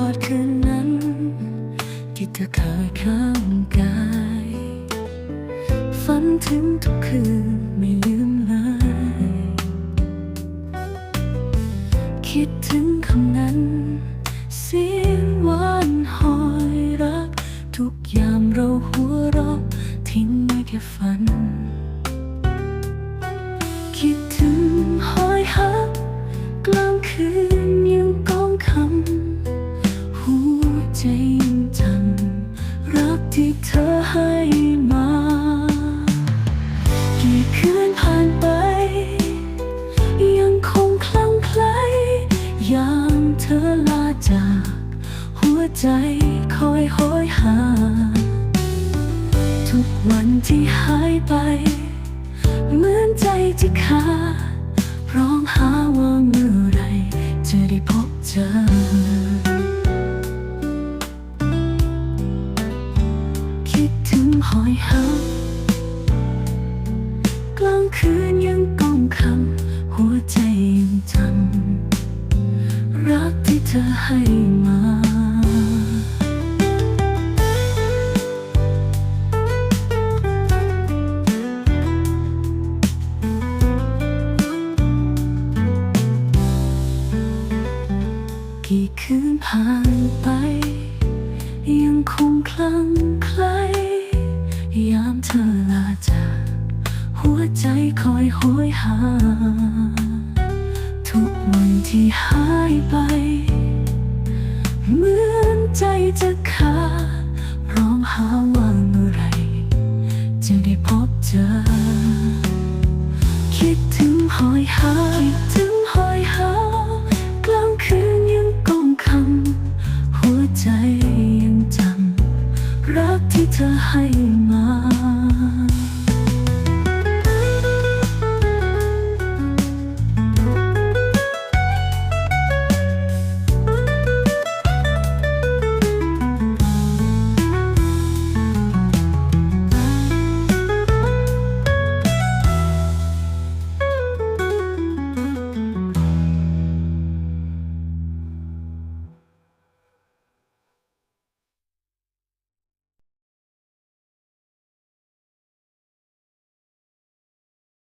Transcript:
อดคืนนั้น ที่เธอเคยข้างกาย ฝันถึงทุกคืนไม่ลืมเลย คิดถึงคำนั้น เสียงหวานหอยรัก ทุกยามเราหัวเราะทิ้งไว้แค่ฝัน ให้มา กี่คืนผ่านไป ยังคงคลั่งไคล้ยามเธอลาจาก หัวใจคอยหอยหา ทุกวันที่หายไป เหมือนใจที่ขาดร้องหาว่าเมื่อไรจะได้พบเจอ หอยหักกลางคืนยังก้องคำหัวใจยังจำรักที่เธอให้มากี่คืนผ่านไป ยังคงคลั่งคล้ ยามเธอลาจากหัวใจคอยโหยหา ทุกวันที่หายไป เหมือนใจจะขาดร้องหาว่าเมื่อไร จะได้พบเจอ คิดถึงหอยหาคิดถึงหอยหากลางคืนยังก้มคำหัวใจยัง รักที่เธอให้มา